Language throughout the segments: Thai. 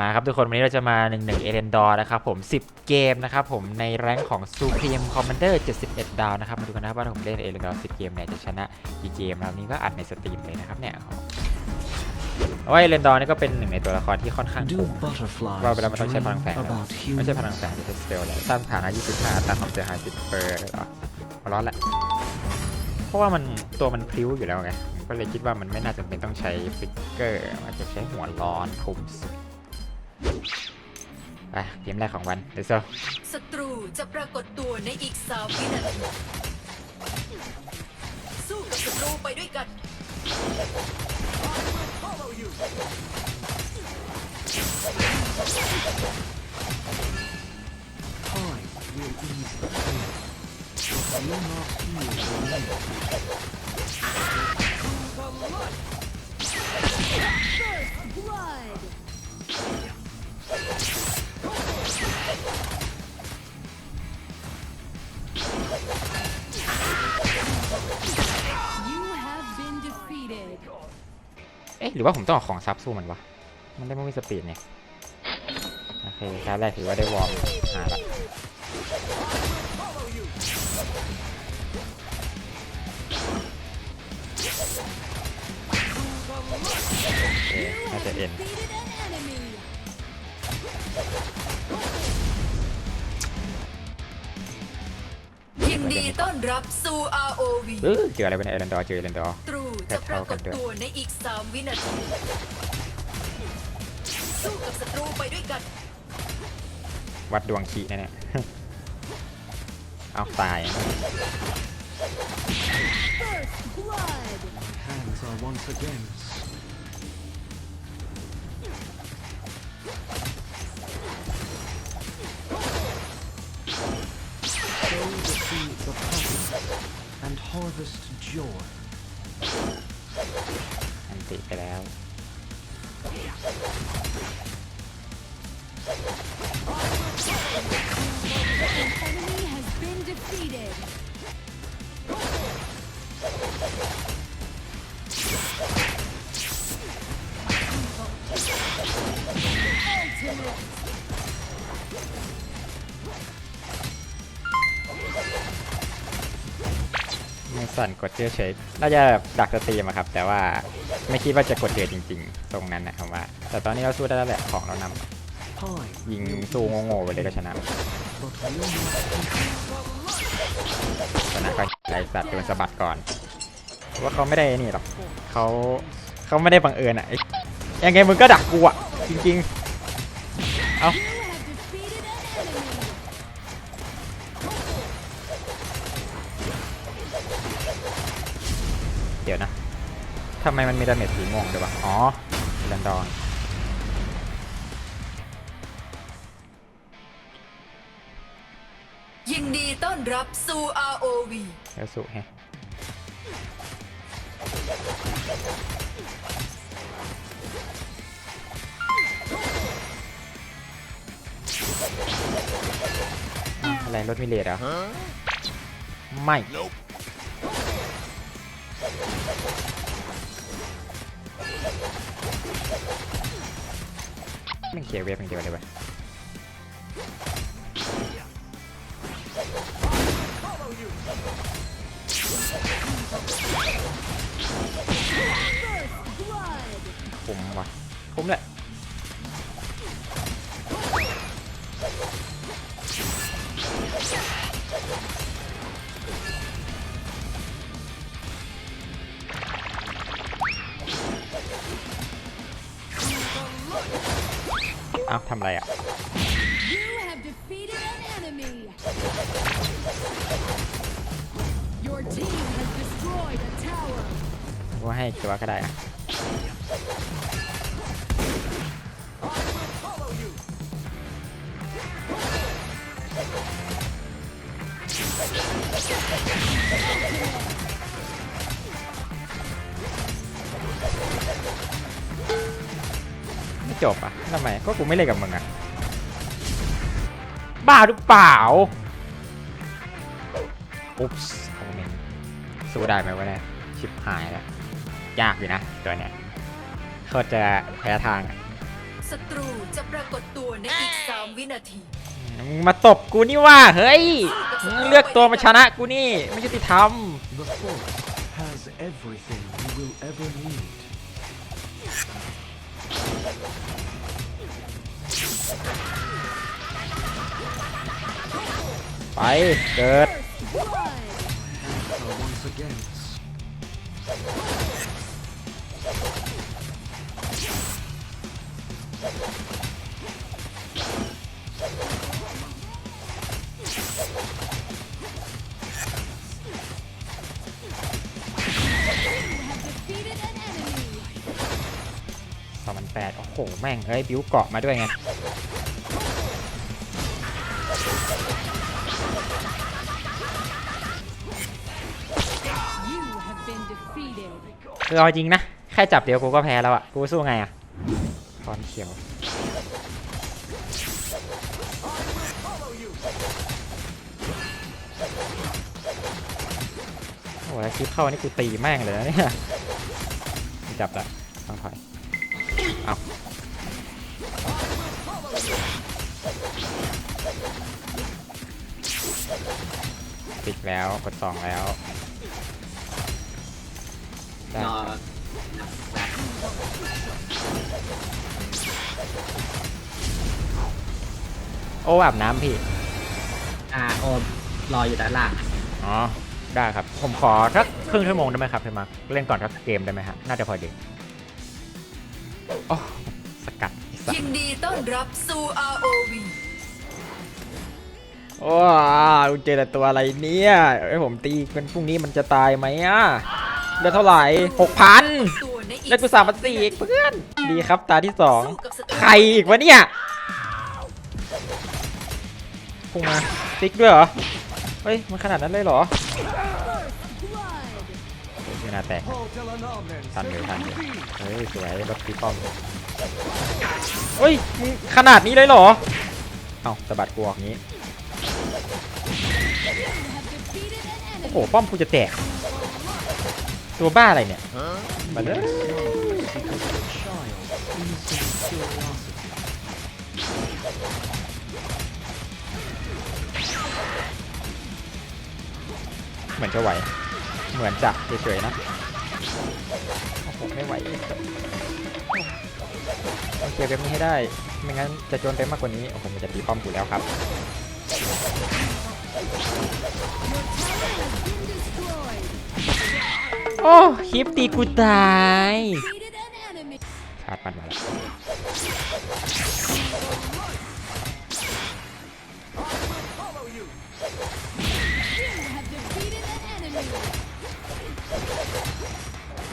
มาครับทุกคนวันนี้เราจะมา 1 1 เอเรนดอร์นะครับผม 10 เกมนะครับผมในแรงค์ของ Supreme Commander 71 ดาวนะครับมาดูกันนะครับว่าผมเล่นเอเรนดอร์10 เกมเนี่ยจะชนะกี่เกมนะครับนี่ก็อัดในสตรีมเลยนะครับเนี่ยเพราะว่าเอเรนดอร์นี่ก็เป็นหนึ่งในตัวละครที่ค่อนข้าง Do คุ้ม butterflies ว่าเวลามันต้องใช้พลัง dream แฝงนะ about ไม่ใช่พ humans? ลังแฝงจะเป็นสเปลเลยสร้างฐานะ 25อัตราความเสียหาย10เปอร์เหรอหัวร้อนแหละ เพราะว่ามันตัวมันพลิ้วอยู่แล้วไงผมก็เลยคิดว่ามันไม่น่าจำเป็นต้องใช้ฟิกเกอร์มันจะใช้หัวร้อนคุมสุด ไปเกมแรกของวันเดี๋ยวโซศัตรูจะปรากฏตัวในอีกสามวินาทีสู้กับศัตรูไปด้วยกัน เอ๊ะหรือว่าผมต้องเอาของซับสู้มันวะ มันได้ไม่มีสปีดเนี่ย โอเคชาร์จแรกถือว่าได้วอร์มหาละโอเคน่าจะเอ็น ยินดีต้อนรับสู่ ROV เออเจออะไรเป็นเอเรนดอร์เจอเอเรนดอร์ศัตรูจะปรากฏตัวในอีกสามวินาที สู้กับศัตรูไปด้วยกัน วัดดวงขีแน่ๆเอาตาย First blood. Hands are once again. harvest joy. อันติไปแล้ว An enemy has been defeated. Ultimate. ไม่สั่นกดเชื่อเฉยน่าจะแบบดักสตรีมครับ แต่ว่าไม่คิดว่าจะกดเดือดจริง ๆ ตรงนั้นนะครับว่า แต่ตอนนี้เราสู้ได้แล้วแหละของเรานำยิงสู้โง่ๆไปเลยก็ชนะชนะก็ไรสัตว์โดนสะบัดก่อนว่าเขาไม่ได้นี่หรอกเขาเขาไม่ได้บังเอิญอะยังไงมึงก็ดักกูอะจริง ๆ เอา เดี๋ยวนะทำไมมันมีดาเมจสีม่วงด้วยวะอ๋อเรนดอนยินดีต้อนรับสู่ ROV เดี๋ยวสุแฮะอ้าวอะไรรถมิเลดเหรอไม่ ไม่งเคลียเวฟอย่างเดียวเลยเว้ย Blood. คุ้มวะคุ้มแหละ เอ้าทำอะไรอะ You have defeated an enemy. Your team has destroyed a tower. ว่าให้ตัวก็ได้อะ ไม่จบอะทำไมก็กูไม่เล่นกับมึงอะบ้าหรือเปล่าอุ๊ปส์คอมเมนต์สู้ได้ไหมวะเนี่ยชิบหายแล้วยากอยู่นะ ตัวเนี้ยโคตรจะแพ้ทางอะศัศัตรูจะปรากฏตัวในอีก3วินาทีมึงมาตบกูนี่ว่า เฮ้ยมึงเลือกตัวมาชนะกูนี่ ไม่ยุติธรรม The forest has everything you will ever need. เกิดสองพันแปดโอ้โห แม่งเฮ้ย บิวเกาะมาด้วยไง คือเอาจริงนะ แค่จับเดียวกูก็แพ้แล้วอะกูสู้ไงอะคอนเขียว โอ้โหแล้วคลิปเข้านี่กูตีแม่งเลยนะเนี่ย จับละต้องถอย เอาติดแล้วกดสองแล้ว ได้รอโอ้อาบน้ำพี่ อ่าโอมรออยู่ด้านล่างอ๋อ ได้ครับ ผมขอสักครึ่งชั่วโมงได้ไหมครับพี่มาร์คเล่นก่อนสักเกมได้ไหมฮะ น่าจะพอดีโอ้สกัดไอ้สัสยินดีต้อนรับสู่ ROV โอ้าวเจอแต่ตัวอะไรเนี่ยไอ้ยผมตีเป็นพรุ่งนี้มันจะตายไหมอะ เลือดเท่าไหร่หกพันตันอีกเลือดกูสามพันสี่อีกเพื่อน ดีครับตาที่สองใครอีกวะเนี่ยพุ่งมาติ๊กด้วยเหรอ เฮ้ย มันขนาดนั้นเลยเหรอไม่น่าแตกทันเลยทันเลยเฮ้ยสวยรถตีป้อมเฮ้ยขนาดนี้เลยเหรอ เอ้าสะบัดกูออกงี้ โอ้โห ป้อมกูจะแตก ตัวบ้าอะไรเนี่ยมาเลย Because of a child, innocent curiosity. เหมือนจะไหว เหมือนจะเฉยๆนะโอ้โหไม่ไหวต้องเคลียร์เว็บนี้ให้ได้ ไม่งั้นจะจนเต็มมากกว่านี้โอ้โหมันจะตีป้อมกูแล้วครับ โอ้คลิปตีกูตาย Defeated an enemy. ชาร์จมันมาแล้ว You have defeated an enemy.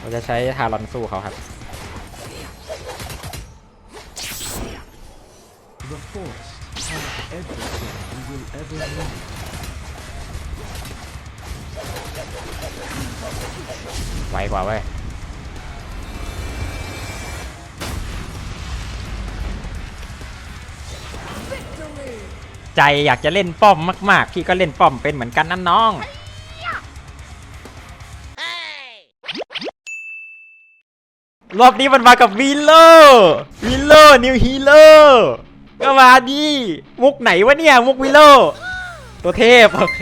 เราจะใช้ทารอนสู้เขาครับ The forest has everything you will ever need. ไวกว่าเว้ยใจอยากจะเล่นป้อมมากๆ พี่ก็เล่นป้อมเป็นเหมือนกันนั่นน้อง รอบนี้มันมากับวีโลวีโลนิวฮีโร่ก็มาดิมุกไหนวะเนี่ย มุกวีโลตัวเทพ โอเค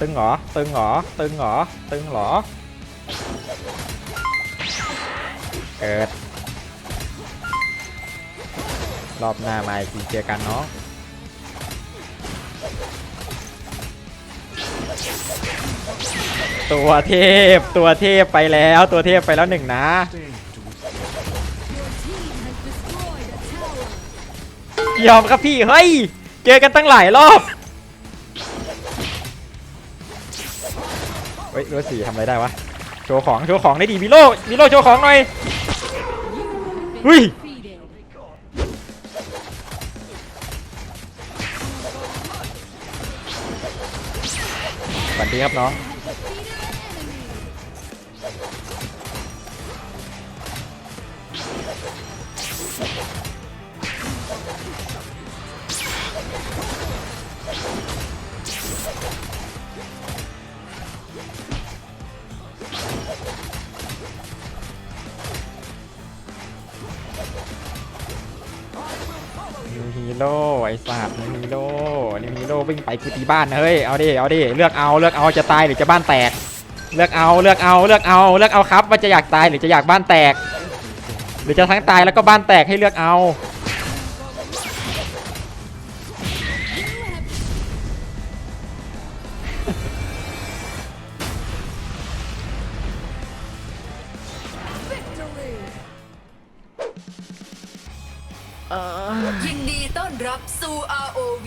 ตึงหรอ ตึงหรอ ตึงหรอ ตึงหรอ เกิด รอบหน้ามาอีกทีเจอกันเนาะตัวเทพ ตัวเทพไปแล้ว ตัวเทพไปแล้วหนึ่งนะ ยอมครับพี่ เฮ้ย เจอกันตั้งหลายรอบ เฮ้ยเรือสี่ทำอะไรได้วะ โชว์ของ โชว์ของได้ดีวิโลวิโลโชว์ของหน่อยอุ้ยสวัสดีครับน้อง นิวฮีโร่ไอ้สัตว์นิวฮีโร่นิวฮีโร่วิ่งไปกูตีบ้านนะเฮ้ยเอาดิเอาดิเลือกเอาเลือกเอาจะตายหรือจะบ้านแตก เลือกเอาเลือกเอาเลือกเอาเลือกเอาครับว่าจะอยากตายหรือจะอยากบ้านแตก หรือจะทั้งตายแล้วก็บ้านแตกให้เลือกเอา ยินดีต้อนรับสู่ ROV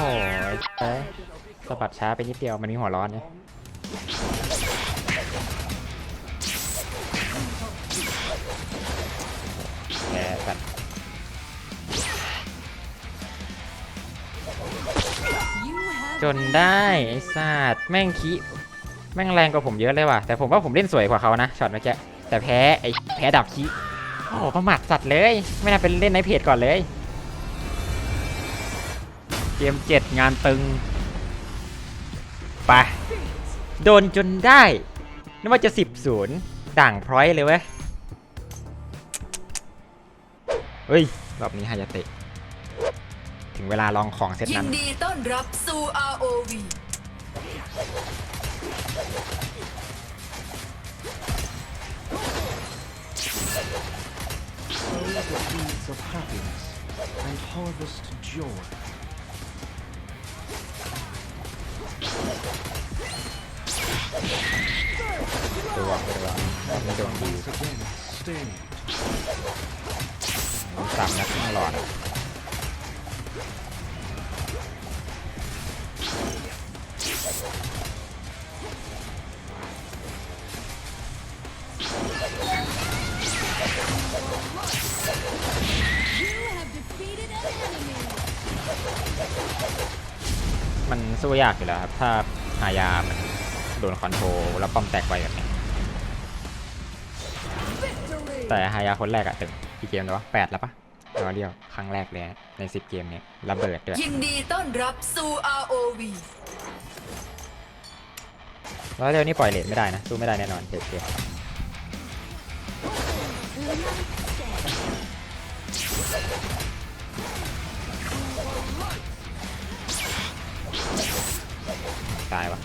Your team has destroyed a โอ้ยเอ้ยสะบัดช้าไปนิดเดียวมันมีหัวร้อนเนี่ยแหมสัตว์ You have จนได้ไอ้สัตว์แม่งขี้แม่งแรงกว่าผมเยอะเลยว่ะ แต่ผมว่าผมเล่นสวยกว่าเขานะช็อตเมื่อกี้แต่แพ้ไอ้แพ้ดับขี้โอ้โหประมาทสัตว์เลย ไม่น่าเป็นเล่นในเพจก่อนเลย เกมเจ็ดงานตึง ไป โดนจนได้นึกว่าจะสิบศูนย์ด่างพร้อยเลยเว้ย เฮ้ย รอบนี้ฮายาเตะ ถึงเวลาลองของเซตยินั้นนดีต้อนรับสู่ ROV Sow the seeds of happiness and harvest joy. ตัวตัวไม่โดนดีสามนัดข้างหลอดมันสู้ยากอยู่แล้วครับ ถ้าหายามัน โดนคอนโทรลแล้วป้อมแตกไวแบบนี้ Victory! แต่หายาคนแรกอะถึงกี่เกมแล้ววะแปดแล้วปะรอเดียวครั้งแรกเลยนะในสิบเกมเนี้ยระเบิดด้วยยินดีต้อนรับสู่ ROV รอเดียวนี่ปล่อยเลทไม่ได้นะสู้ไม่ได้แน่นอนเจ็ดเกมตายวะ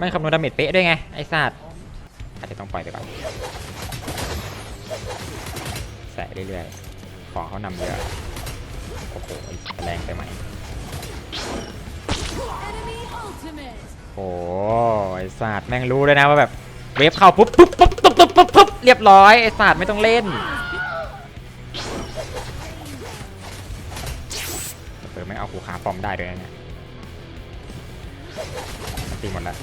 ม่งคำนวณดาเมจเป๊ะด้วยไง ไอ้สัตว์อาจจะต้องปล่อยไปก่อนแสะเรื่อยๆ ของเขานำเยอะโอ้โหแรงไปไหม โอ้ไอศาสตร์แม่งรู้เลยนะว่าแบบเวฟเข้าปุ๊บปุ๊บปุ๊บปุ๊บปุ๊บปุ๊บปุ๊บเรียบร้อยไอศาสตร์ไม่ต้องเล่นเติมไม่เอาขู่ขาปลอมได้ด้วยนะเนี่ยมันตีหมดแล้ว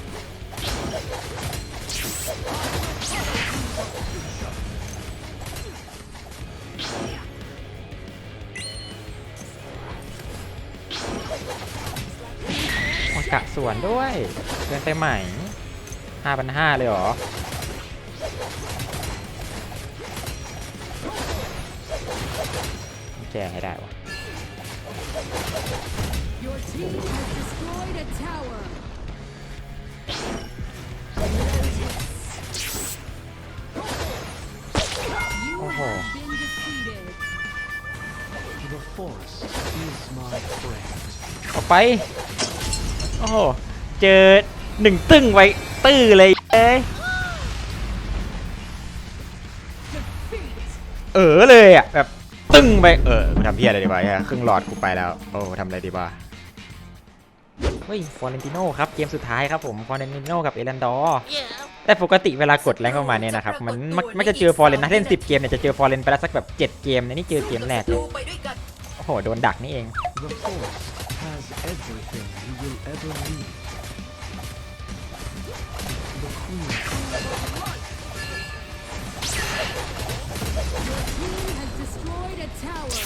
กะสวนด้วยเกินไปไหมห้าพันห้าเลยหรอ แจงให้ได้วะโอ้โห ออกไป อ้โห เจอหนึ่งตึ้งไว้ตื้อเลยเอ้ยเออเลยอะแบบตึ้งไปเออกูทำเพี้ยอะไรดีวะเหี้ยครึ่งหลอดกูไปแล้ว โอ้ทำอะไรดีวะเฮ้ยฟอร์เรนติโนครับเกมสุดท้ายครับผมฟอร์เรนติโนกับเอรันดอร์แต่ปกติเวลากดแรงประมาณเนี้ยนะครับมันมักไม่จะเจอฟอร์เรนนะเล่น 10 เกมเนี่ยจะเจอฟอร์เรนไปแล้วสักแบบ 7 เกมนะนี่เจอเกมแรกเลยสู้ไปด้วยกันโอ้โหโดนดักนี่เอง The forest has everything you will ever need. The queen Team has destroyed a tower.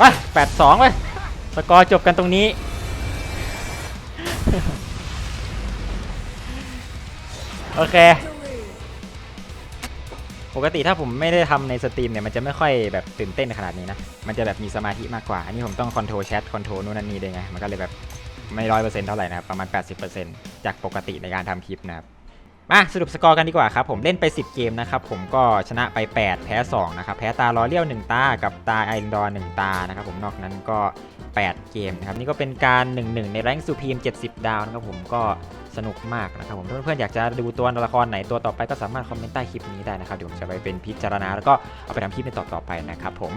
ไปแปดสองไปสกอร์จบกันตรงนี้ โอเค ปกติถ้าผมไม่ได้ทำในสตรีมเนี่ย มันจะไม่ค่อยแบบตื่นเต้นขนาดนี้นะ มันจะแบบมีสมาธิมากกว่า อันนี้ผมต้องคอนโทรลแชทคอนโทรลนู่นนั่นนี่ด้วยไง มันก็เลยแบบไม่ร้อยเปอร์เซ็นต์เท่าไหร่นะครับ ประมาณ 80%จากปกติในการทำคลิปนะครับ มาสรุปสกอร์กันดีกว่าครับผมเล่นไป 10 เกมนะครับผมก็ชนะไป 8 แพ้2นะครับแพ้ตาลอเลี้ยว 1 ตา กับตาไอรอนดอร์1ตานะครับผมนอกนั้นก็ 8 เกมนะครับนี่ก็เป็นการ 1-1 ในแรงค์ซูพีม 70 ดาวนะครับผมก็สนุกมากนะครับผมถ้าเพื่อนๆอยากจะดูตัวละครไหนตัวต่อไปก็สามารถคอมเมนต์ใต้คลิปนี้ได้นะครับเดี๋ยวผมจะไปเป็นพิจารณาแล้วก็เอาไปทำคลิปในต่อๆไปนะครับผม